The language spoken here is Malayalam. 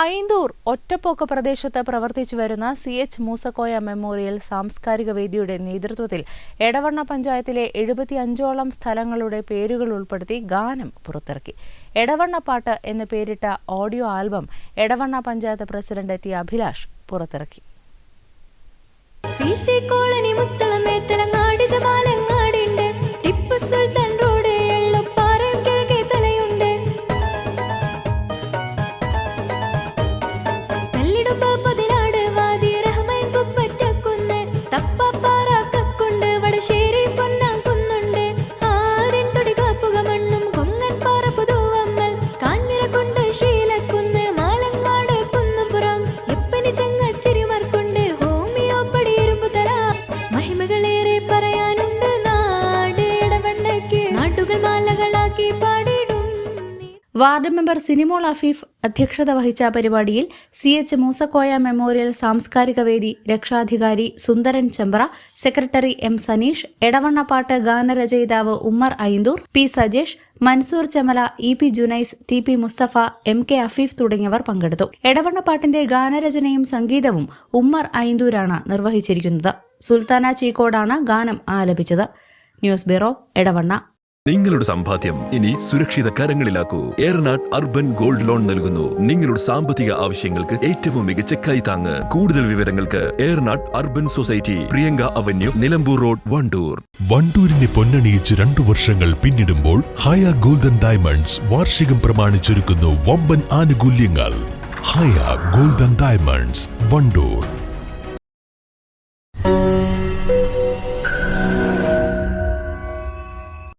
Ainthoor ഒറ്റപ്പോക്ക് പ്രദേശത്ത് പ്രവർത്തിച്ചു വരുന്ന സി എച്ച് മൂസക്കോയ മെമ്മോറിയൽ സാംസ്കാരിക വേദിയുടെ നേതൃത്വത്തിൽ എടവണ്ണ പഞ്ചായത്തിലെ എഴുപത്തിയഞ്ചോളം സ്ഥലങ്ങളുടെ പേരുകൾ ഉൾപ്പെടുത്തി ഗാനം പുറത്തിറക്കി. എടവണ്ണ പാട്ട് എന്ന് പേരിട്ട audio album Edavanna panchayat president T Abhilash പുറത്തിറക്കി. ತಪ್ಪ വാർഡ് മെമ്പർ സിനിമോൾ അഫീഫ് അധ്യക്ഷത വഹിച്ച പരിപാടിയിൽ സി എച്ച് മൂസക്കോയ മെമ്മോറിയൽ സാംസ്കാരിക വേദി രക്ഷാധികാരി സുന്ദരൻ ചെമ്പ്ര സെക്രട്ടറി എം സനീഷ് എടവണ്ണപ്പാട്ട് ഗാനരചയിതാവ് Ummer Ainthoor P Sajesh Mansoor Chemala E P Junais T P Musthafa M K Afeef തുടങ്ങിയവർ പങ്കെടുത്തു. എടവണ്ണപ്പാട്ടിന്റെ ഗാനരചനയും സംഗീതവും ഉമ്മർ ഐന്തൂരാണ് നിർവഹിച്ചിരിക്കുന്നത്. സുൽത്താന ചീക്കോടാണ് ഗാനം ആലപിച്ചത്. News bureau Edavanna. നിങ്ങളുടെ സമ്പാദ്യം ഇനി സുരക്ഷിത കരങ്ങളിലാക്കൂ. ഏറനാട് അർബൻ ഗോൾഡ് ലോൺ നൽകുന്നു. നിങ്ങളുടെ സാമ്പത്തിക ആവശ്യങ്ങൾക്ക് ഏറ്റവും മികച്ച കൈത്താങ്ങ് കൂടുതൽ വിവരങ്ങൾക്ക് Eranad urban society Priyanka avenue Nilambur road Wandoor. വണ്ടൂരിനെ പൊന്നണിയിച്ച് രണ്ടു വർഷങ്ങൾ പിന്നിടുമ്പോൾ ഹയ ഗോൾഡൻ ഡയമണ്ട്സ് വാർഷികം പ്രമാണിച്ചൊരുക്കുന്നു വമ്പൻ ആനുകൂല്യങ്ങൾ. Haya Golden Diamonds Wandoor.